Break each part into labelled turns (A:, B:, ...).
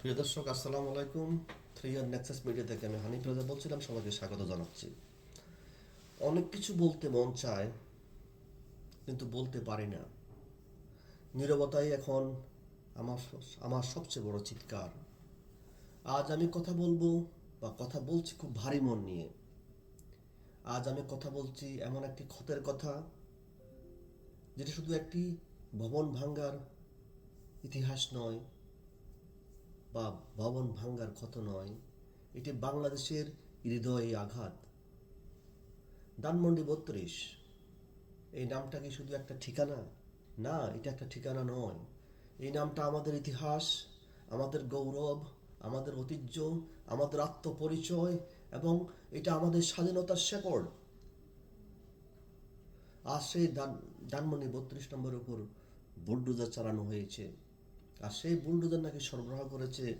A: প্রিয় দর্শক, আসসালামু আলাইকুম। থ্রি ইয়ার নেক্সাস মিডিয়া থেকে আমি হানিফ রাজা বলছিলাম, সবাইকে স্বাগত জানাচ্ছি। অনেক কিছু বলতে মন চায়, কিন্তু বলতে পারি না। নীরবতাই এখন আমার আমার সবচেয়ে বড় চিৎকার। আজ আমি কথা বলব বা কথা বলছি খুব ভারী মন নিয়ে। আজ আমি কথা বলছি এমন একটি ক্ষতের কথা, যেটা শুধু একটি ভবন ভাঙ্গার ইতিহাস নয় বা ভবন ভাঙ্গার ক্ষত নয়, এটি বাংলাদেশের হৃদয়ে আঘাত। ধানমন্ডি বত্রিশ, এই নামটা কি শুধু একটা ঠিকানা? না, এটা একটা ঠিকানা নয়। এই নামটা আমাদের ইতিহাস, আমাদের গৌরব, আমাদের ঐতিহ্য, আমাদের আত্মপরিচয় এবং এটা আমাদের স্বাধীনতার শেকড়। আর সেই দান বত্রিশ নম্বরের উপর বুলডোজার চালানো হয়েছে। আর সেই বুলডোজার নাকি সরবরাহ করেছে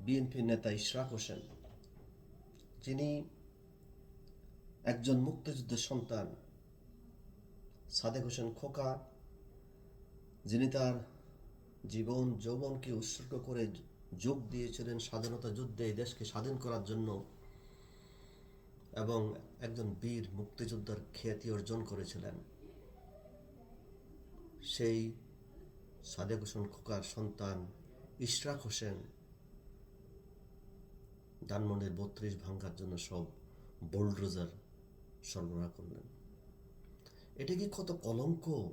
A: বিএনপির নেতা ইশরাক হোসেন, যিনি একজন মুক্তিযুদ্ধের সন্তান, সাদেক হোসেন খোকা, যিনি তার জীবন যৌবনকে উৎসর্গ করে যোগ দিয়েছিলেন স্বাধীনতা যুদ্ধে দেশকে স্বাধীন করার জন্য এবং একজন বীর মুক্তিযোদ্ধার খ্যাতি অর্জন করেছিলেন। সেই সাদেক হোসেন খোকার সন্তান ইশরাক হোসেন ধানমন্ডির বত্রিশ ভাঙ্গার জন্য সব বোল্ডোজার সরবরাহ করলেন। এটা কি কত কলঙ্ক?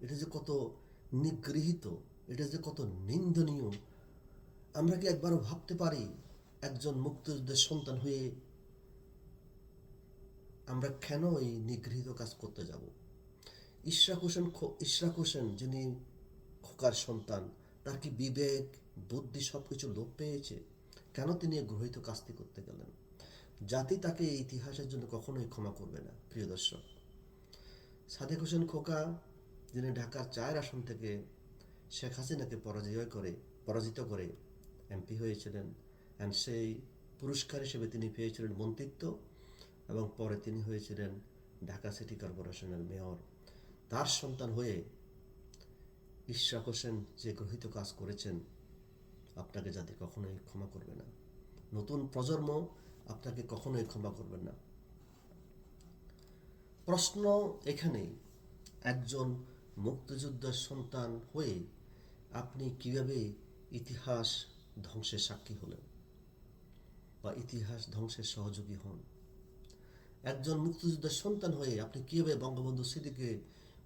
A: এটা যে কত নিগৃহীত? এটা যে কত নিন্দনীয়? আমরা কি একবারও ভাবতে পারি একজন মুক্তিযুদ্ধের সন্তান হয়ে আমরা কেন এই নিগৃহীত কাজ করতে যাব? ইশরাক হোসেন ইশরাক হোসেন যিনি খোকার সন্তান, তার কি বিবেক, বুদ্ধি সব কিছু লোপ পেয়েছে? কেন তিনি গ্রহিত কাজটি করতে গেলেন? জাতি তাকে ইতিহাসের জন্য কখনোই ক্ষমা করবে না, প্রিয় দর্শক। সাদেক হোসেন খোকা, যিনি ঢাকার চার আসন থেকে শেখ হাসিনাকে পরাজয় করে, পরাজিত করে এমপি হয়েছিলেন অ্যান্ড সেই পুরস্কার হিসেবে তিনি পেয়েছিলেন মন্ত্রিত্ব এবং পরে তিনি হয়েছিলেন ঢাকা সিটি কর্পোরেশনের মেয়র। তার সন্তান হয়ে ইশরাক হোসেন যে গ্রহিত কাজ করেছেন, আপনাকে জাতি কখনোই ক্ষমা করবে না। নতুন প্রজন্ম আপনাকে কখনোই ক্ষমা করবে না। প্রশ্ন এখানে একজন মুক্তিযোদ্ধার সন্তান হয়ে আপনি কীভাবে ইতিহাস ধ্বংসের সাক্ষী হলেন বা ইতিহাস ধ্বংসের সহযোগী হন? একজন মুক্তিযোদ্ধার সন্তান হয়ে আপনি কীভাবে বঙ্গবন্ধু স্মৃতিকে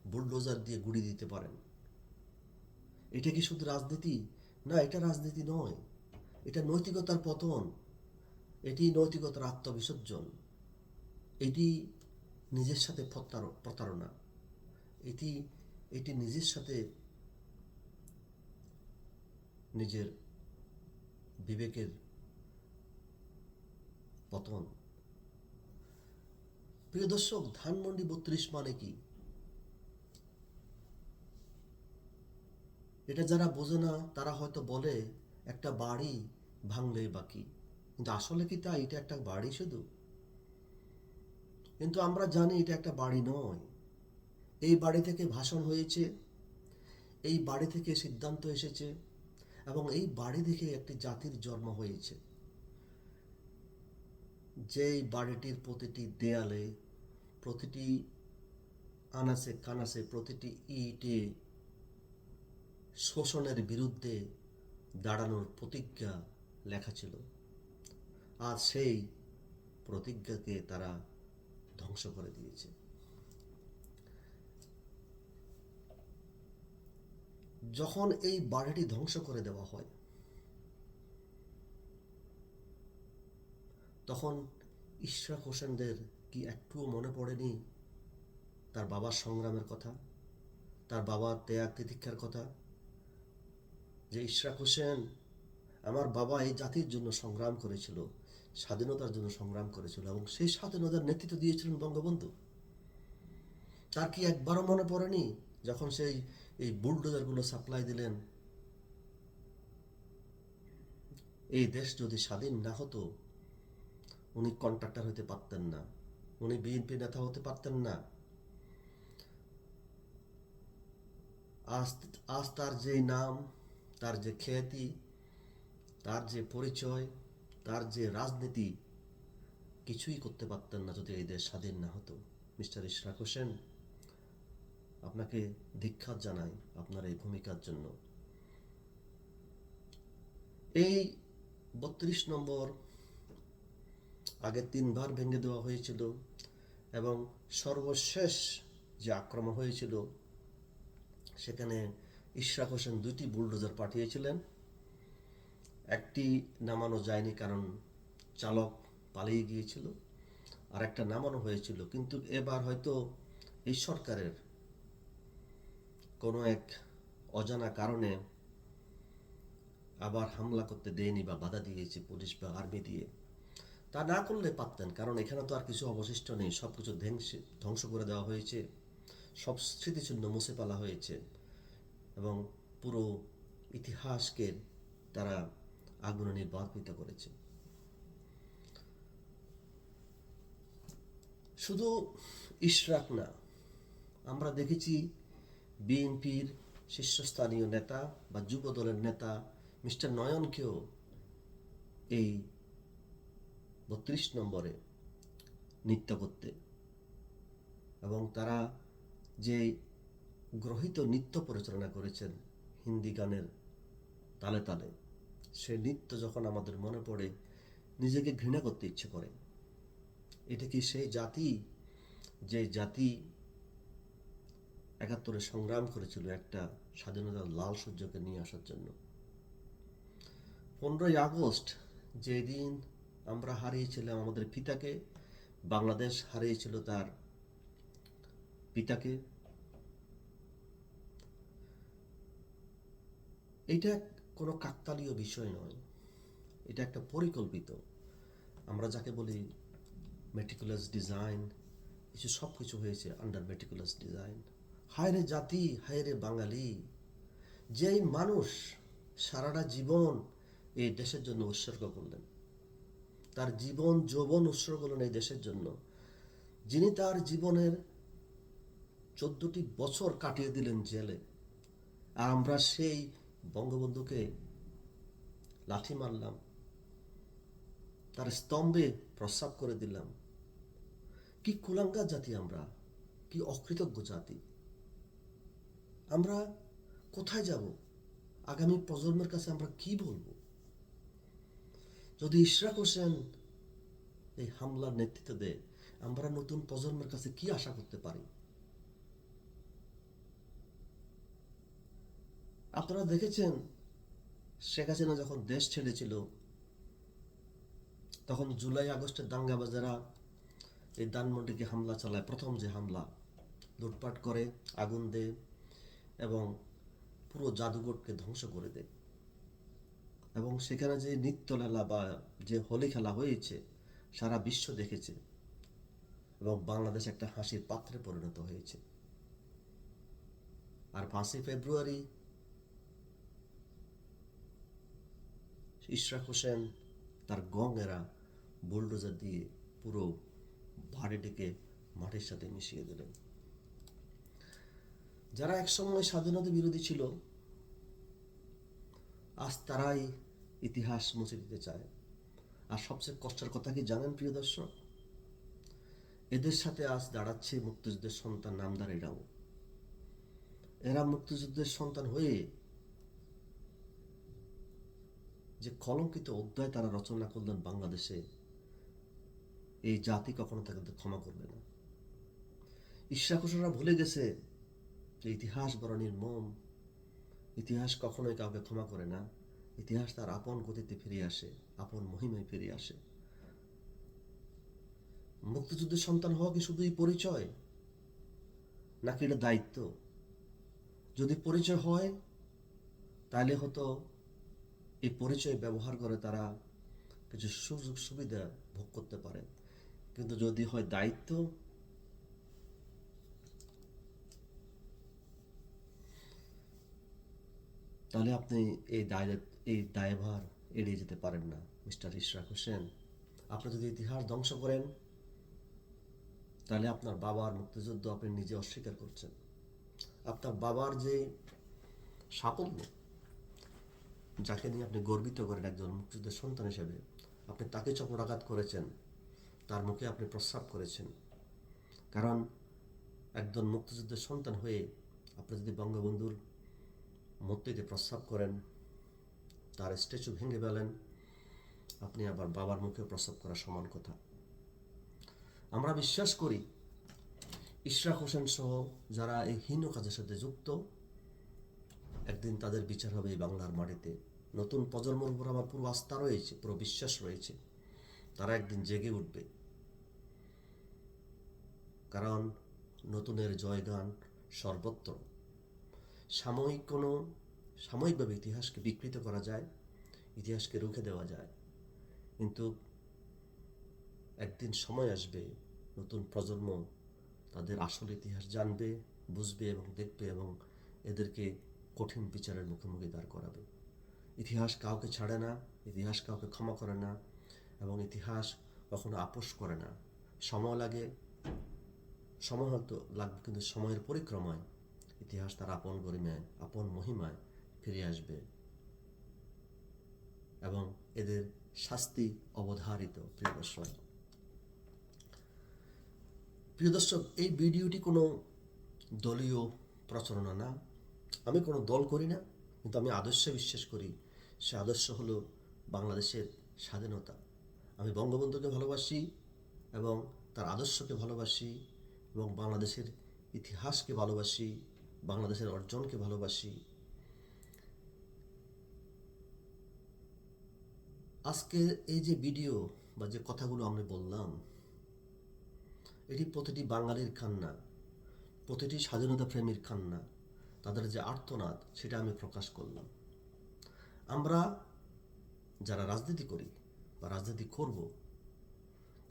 A: বুলডোজার দিয়ে গুড়ি দিতে পারেন? এটা কি শুধু রাজনীতি? না, এটা রাজনীতি নয়। এটা নৈতিকতার পতন। এটি নৈতিকতার আত্মবিসর্জন। এটি নিজের সাথে প্রতার- প্রতারণা। এটি এটি নিজের সাথে নিজের বিবেকের পতন। প্রিয় দর্শক, ধানমন্ডি বত্রিশ মানে কি? এটা যারা বোঝে না, তারা হয়তো বলে, একটা বাড়ি ভাঙলে বাকি কিন্তু আসলে কি তাই? এটা একটা বাড়ি শুধু? কিন্তু আমরা জানি এটা একটা বাড়ি নয়। এই বাড়ি থেকে ভাষণ হয়েছে, এই বাড়ি থেকে সিদ্ধান্ত এসেছে, এবং এই বাড়ি থেকে একটি জাতির জন্ম হয়েছে। যেই বাড়িটির প্রতিটি দেয়ালে, প্রতিটি আনাসে কানাসে প্রতিটি ইটে শোষণের বিরুদ্ধে দাঁড়ানোর প্রতিজ্ঞা লেখা ছিল। আর সেই প্রতিজ্ঞাকে তারা ধ্বংস করে দিয়েছে। যখন এই বাড়িটি ধ্বংস করে দেওয়া হয়, তখন ইশরাক হোসেনদের কি একটুও মনে পড়েনি তার বাবার সংগ্রামের কথা, তার বাবার ত্যাগ তিতিক্ষার কথা? যে ইশরাক হোসেন আমার বাবা এই জাতির জন্য সংগ্রাম করেছিল, স্বাধীনতার জন্য সংগ্রাম করেছিল এবং সেই স্বাধীনতার নেতৃত্ব দিয়েছিলেন বঙ্গবন্ধু। তার কি একবারও মনে পড়েনি যখন সেই, এই বুলডোজারগুলো সাপ্লাই দিলেন? এই দেশ যদি স্বাধীন না হতো, উনি কন্ট্রাক্টর হতে পারতেন না, উনি বিএনপি নেতা হতে পারতেন না। আজ আজ তার যে নাম তার যে খ্যাতি, তার যে পরিচয়, তার যে রাজনীতি, কিছুই করতে পারতেন না যদি এই দেশ স্বাধীন না হতো। মিস্টার ইশরাক হোসেন, আপনাকে ধিক্ষাত জানাই আপনার এই ভূমিকার জন্য। এই বত্রিশ নম্বর আগে তিনবার ভেঙে দেওয়া হয়েছিল এবং সর্বশেষ যে আক্রমণ হয়েছিল, সেখানে ইশরাক হোসেন দুইটি বুলডোজার পাঠিয়েছিলেন। একটি নামানো যায়নি কারণ চালক পালিয়ে গিয়েছিল আর একটা নামানো হয়েছিল। কিন্তু এবার হয়তো এই সরকারের কোনো এক অজানা কারণে আবার হামলা করতে দেয়নি বা বাধা দিয়েছে পুলিশ বা আর্মি দিয়ে। তা না করলে পারতেন, কারণ এখানে তো আর কিছু অবশিষ্ট নেই। সব কিছু ধ্বংস করে দেওয়া হয়েছে। সব স্মৃতিচিহ্ন মুছে ফেলা হয়েছে। এবং পুরো ইতিহাসকে তারা আগুনে নির্বাপিত করেছে। শুধু ইশরাক না, আমরা দেখেছি বিএনপির শীর্ষস্থানীয় নেতা বা যুব দলের নেতা মিস্টার নয়নকেও এই বত্রিশ নম্বরে নৃত্য করতে। এবং তারা যে গ্রহিত নৃত্য পরিচালনা করেছেন হিন্দি গানের তালে তালে। সে নৃত্য যখন আমাদের মনে পড়ে, নিজেকে ঘৃণা করতে ইচ্ছে করে। এটা কি সেই জাতি যে জাতি একাত্তরে সংগ্রাম করেছিল একটা স্বাধীনতার লাল সূর্যকে নিয়ে আসার জন্য? পনেরোই আগস্ট যেদিন আমরা হারিয়েছিলাম আমাদের পিতাকে, বাংলাদেশ হারিয়েছিল তার পিতাকে এটা কোনো কাকতালীয় বিষয় নয়। এটা একটা পরিকল্পিত। আমরা যাকে বলি মেটিকুলাস ডিজাইন কিছু সব কিছু হয়েছে আন্ডার মেটিকুলাস ডিজাইন হায়রে জাতি, হায়রে বাঙালি। যেই মানুষ সারাটা জীবন এই দেশের জন্য উৎসর্গ করলেন, তার জীবন, যৌবন উৎসর্গ করলেন এই দেশের জন্য, যিনি তার জীবনের চোদ্দটি বছর কাটিয়ে দিলেন জেলে আর আমরা সেই বঙ্গবন্ধুকে লাঠি মারলাম, তার স্তম্ভে প্রস্রাব করে দিলাম। কি কুলাঙ্গার জাতি আমরা, কি অকৃতজ্ঞ জাতি। আমরা কোথায় যাব? আগামী প্রজন্মের কাছে আমরা কি বলব? যদি ইশরাক হোসেন এই হামলার নেতৃত্ব দেয়, আমরা নতুন প্রজন্মের কাছে কি আশা করতে পারি? আপনারা দেখেছেন শেখ হাসিনা যখন দেশ ছেড়েছিল, তখন জুলাই আগস্টের দাঙ্গাবাজারা এই দানমন্ডিকে হামলা চালায়। প্রথম যে হামলা, লুটপাট করে, আগুন দেয় এবং পুরো জাদুঘরকে ধ্বংস করে দেয়। এবং সেখানে যে নৃত্যলীলা বা যে হোলি খেলা হয়েছে, সারা বিশ্ব দেখেছে এবং বাংলাদেশ একটা হাসির পাত্রে পরিণত হয়েছে। আর পাঁচই ফেব্রুয়ারি ইশরাক হোসেন তার গঙ্গেরা বুলডোজার দিয়ে পুরো বাড়িটিকে মাটির সাথে মিশিয়ে দিলেন। যারা একসময় স্বাধীনতা বিরোধী ছিল, আজ তারাই ইতিহাস মুছে দিতে চায়। আর সবচেয়ে কষ্টের কথা কি জানেন প্রিয় দর্শক? এদের সাথে আজ দাঁড়াচ্ছে মুক্তিযুদ্ধের সন্তান নামদার এরাও। এরা মুক্তিযুদ্ধের সন্তান হয়ে যে কলঙ্কিত অধ্যায় তারা রচনা করলেন বাংলাদেশে, এই জাতি কখনো তাদের ক্ষমা করবে না। ঈর্ষাকুশরা ভুলে গেছে যে ইতিহাস বড় নির্মম। ইতিহাস কখনোই কাউকে ক্ষমা করে না। ইতিহাস তার আপন গতিতে ফিরে আসে, আপন মহিমায় ফিরে আসে। মুক্তিযুদ্ধের সন্তান হওয়া কি শুধুই পরিচয়? নাকি এটা দায়িত্ব? যদি পরিচয় হয় তাহলে হতো এই পরিচয় ব্যবহার করে তারা কিছু সুযোগ সুবিধা ভোগ করতে পারে। কিন্তু যদি হয় দায়িত্ব, তাহলে আপনি এই দায় এই দায়ভার এড়িয়ে যেতে পারেন না। মিস্টার ইশরাক হোসেন, আপনি যদি ইতিহাস ধ্বংস করেন, তাহলে আপনার বাবার মুক্তিযুদ্ধ আপনি নিজে অস্বীকার করছেন। আপনার বাবার যে সাফল্য যাকে নিয়ে আপনি গর্বিত করেন একজন মুক্তিযুদ্ধের সন্তান হিসেবে, আপনি তাকে চপরাঘাত করেছেন, তার মুখে আপনি প্রস্রাব করেছেন। কারণ একজন মুক্তিযুদ্ধের সন্তান হয়ে আপনি যদি বঙ্গবন্ধুর মূর্তিতে প্রস্রাব করেন, তার স্ট্যাচু ভেঙে ফেলেন, আপনি আবার বাবার মুখে প্রস্রাব করা সমান কথা। আমরা বিশ্বাস করি, ইশরাক হোসেন সহ যারা এই হীন কাজের সাথে যুক্ত একদিন তাদের বিচার হবে এই বাংলার মাটিতে। নতুন প্রজন্মের উপর আমার পুরো আস্থা রয়েছে, পুরো বিশ্বাস রয়েছে। তারা একদিন জেগে উঠবে। কারণ নতুনের জয়গান সর্বত্র। সাময়িক কোনো সাময়িকভাবে ইতিহাসকে বিকৃত করা যায়, ইতিহাসকে রুখে দেওয়া যায়। কিন্তু একদিন সময় আসবে, নতুন প্রজন্ম তাদের আসল ইতিহাস জানবে, বুঝবে এবং দেখবে এবং এদেরকে কঠিন বিচারের মুখোমুখি দাঁড় করাবে। ইতিহাস কাউকে ছাড়ে না, ইতিহাস কাউকে ক্ষমা করে না এবং ইতিহাস কখনো আপোষ করে না। সময় লাগে, সময় হয়তো লাগবে কিন্তু সময়ের পরিক্রমায় ইতিহাস তার আপন গরিমায়, আপন মহিমায় ফিরে আসবে এবং এদের শাস্তি অবধারিত, প্রিয় দর্শক। প্রিয় দর্শক, এই ভিডিওটি কোনো দলীয় প্রচারণা না। আমি কোনো দল করি না, কিন্তু আমি আদর্শে বিশ্বাস করি। সে আদর্শ হলো বাংলাদেশের স্বাধীনতা। আমি বঙ্গবন্ধুকে ভালোবাসি এবং তার আদর্শকে ভালোবাসি এবং বাংলাদেশের ইতিহাসকে ভালোবাসি, বাংলাদেশের অর্জনকে ভালোবাসি। আজকের এই যে ভিডিও বা যে কথাগুলো আমি বললাম, এটি প্রতিটি বাঙালির কান্না, প্রতিটি স্বাধীনতা প্রেমীর কান্না। তাদের যে আর্তনাদ, সেটা আমি প্রকাশ করলাম। আমরা যারা রাজনীতি করি বা রাজনীতি করব,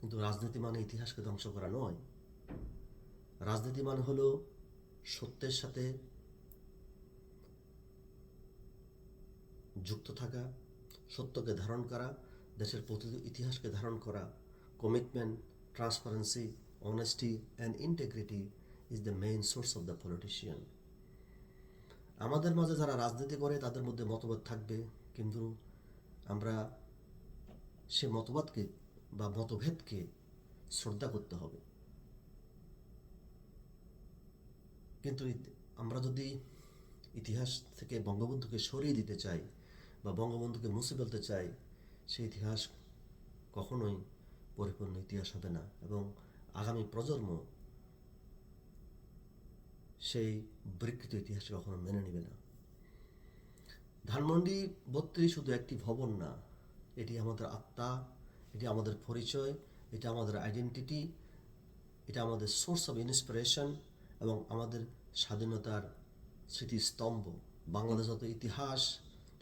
A: কিন্তু রাজনীতি মানে ইতিহাসকে ধ্বংস করা নয়। রাজনীতি মানে হলো সত্যের সাথে যুক্ত থাকা, সত্যকে ধারণ করা, দেশের প্রতিটি ইতিহাসকে ধারণ করা। Commitment transparency honesty and integrity is the main source of the politician আমাদের মাঝে যারা রাজনীতি করে, তাদের মধ্যে মতভেদ থাকবে। কিন্তু আমরা সে মতবাদকে বা মতভেদকে শ্রদ্ধা করতে হবে। কিন্তু আমরা যদি ইতিহাস থেকে বঙ্গবন্ধুকে সরিয়ে দিতে চাই বা বঙ্গবন্ধুকে মুছে ফেলতে চাই সেই ইতিহাস কখনোই পরিপূর্ণ ইতিহাস হবে না। এবং আগামী প্রজন্ম সেই বিকৃত ইতিহাসকে কখনো মেনে নেবে না। ধানমন্ডি বত্রিশ শুধু একটি ভবন না, এটি আমাদের আত্মা, এটি আমাদের পরিচয়, এটা আমাদের আইডেন্টিটি এটা আমাদের সোর্স অফ ইন্সপিরেশন এবং আমাদের স্বাধীনতার স্মৃতিস্তম্ভ। বাংলাদেশ যত ইতিহাস,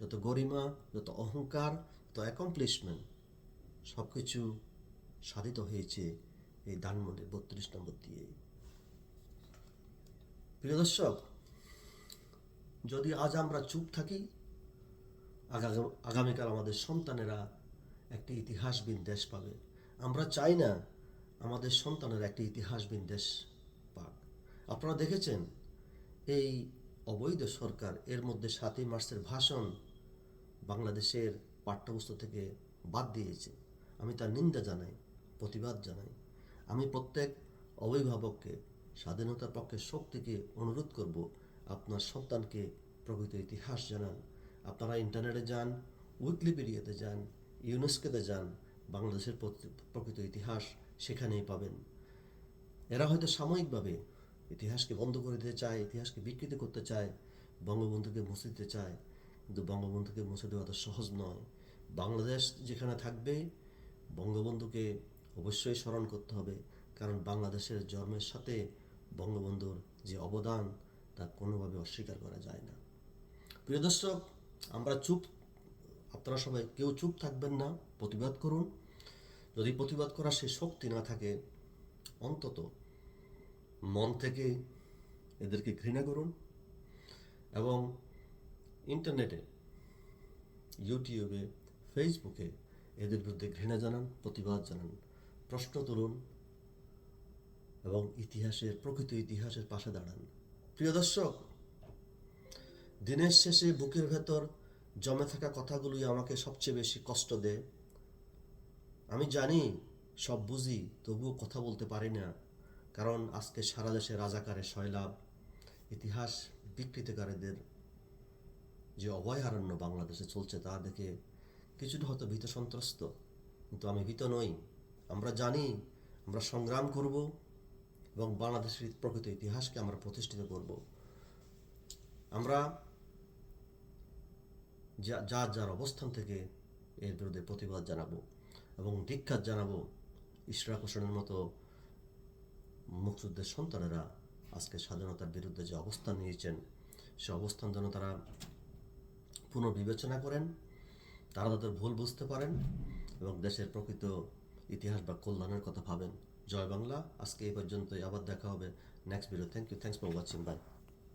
A: যত গরিমা, যত অহংকার যত অ্যাকমপ্লিশমেন্ট সব কিছু সাধিত হয়েছে এই ধানমন্ডির বত্রিশ নম্বর দিয়ে প্রিয় দর্শক, যদি আজ আমরা চুপ থাকি আগামীকাল আমাদের সন্তানেরা একটি ইতিহাসবিন দেশ পাবে। আমরা চাই না আমাদের সন্তানের একটি ইতিহাসবিন দেশ পাক। আপনারা দেখেছেন, এই অবৈধ সরকার, এর মধ্যে সাতই মার্চের ভাষণ বাংলাদেশের পাঠ্যপুস্তক থেকে বাদ দিয়েছে। আমি তার নিন্দা জানাই, প্রতিবাদ জানাই। আমি প্রত্যেক অভিভাবককে স্বাধীনতার পক্ষে শক্তিকে অনুরোধ করব আপনার সন্তানকে প্রকৃত ইতিহাস জানান। আপনারা ইন্টারনেটে যান, উইকিপিডিয়াতে যান, ইউনেস্কোতে যান, বাংলাদেশের প্রকৃত ইতিহাস সেখানেই পাবেন। এরা হয়তো সাময়িকভাবে ইতিহাসকে বন্ধ করে দিতে চায়, ইতিহাসকে বিকৃত করতে চায়, বঙ্গবন্ধুকে মুছে দিতে চায়, কিন্তু বঙ্গবন্ধুকে মুছে দেওয়া তো সহজ নয়। বাংলাদেশ যেখানে থাকবে, বঙ্গবন্ধুকে অবশ্যই স্মরণ করতে হবে, কারণ বাংলাদেশের জন্মের সাথে বঙ্গবন্ধুর যে অবদান তা কোনোভাবে অস্বীকার করা যায় না। প্রিয় দর্শক, আমরা চুপ, আপনারা সবাই কেউ চুপ থাকবেন না, প্রতিবাদ করুন। যদি প্রতিবাদ করার সে শক্তি না থাকে, অন্তত মন থেকে এদেরকে ঘৃণা করুন এবং ইন্টারনেটে, ইউটিউবে, ফেসবুকে এদের বিরুদ্ধে ঘৃণা জানান, প্রতিবাদ জানান, প্রশ্ন তুলুন। এবং ইতিহাসের, প্রকৃত ইতিহাসের পাশে দাঁড়ান। প্রিয় দর্শক, দিনের শেষে বুকের ভেতর জমে থাকা কথাগুলোই আমাকে সবচেয়ে বেশি কষ্ট দেয়। আমি জানি, সব বুঝি, তবুও কথা বলতে পারি না, কারণ আজকে সারা দেশে রাজাকারের শৈলাভ ইতিহাস বিকৃতকারীদের যে অভয়ারণ্য বাংলাদেশে চলছে তা দেখে কিছুটা হয়তো ভীত সন্ত্রস্ত। কিন্তু আমি ভীত নই। আমরা জানি, আমরা সংগ্রাম করব এবং বাংলাদেশের প্রকৃত ইতিহাসকে আমরা প্রতিষ্ঠিত করব। আমরা যা যার যার অবস্থান থেকে এর বিরুদ্ধে প্রতিবাদ জানাব এবং দীক্ষাত জানাব ইশরাক হোসেনের মতো মুক্তিযুদ্ধের সন্তানেরা আজকে স্বাধীনতার বিরুদ্ধে যে অবস্থান নিয়েছেন, সে অবস্থান যেন তারা পুনর্বিবেচনা করেন, তারা তাদের ভুল বুঝতে পারেন এবং দেশের প্রকৃত ইতিহাস বা কল্যাণের কথা ভাবেন। জয় বাংলা। আজকে এই পর্যন্তই, আবার দেখা হবে next video thank you thanks for watching bye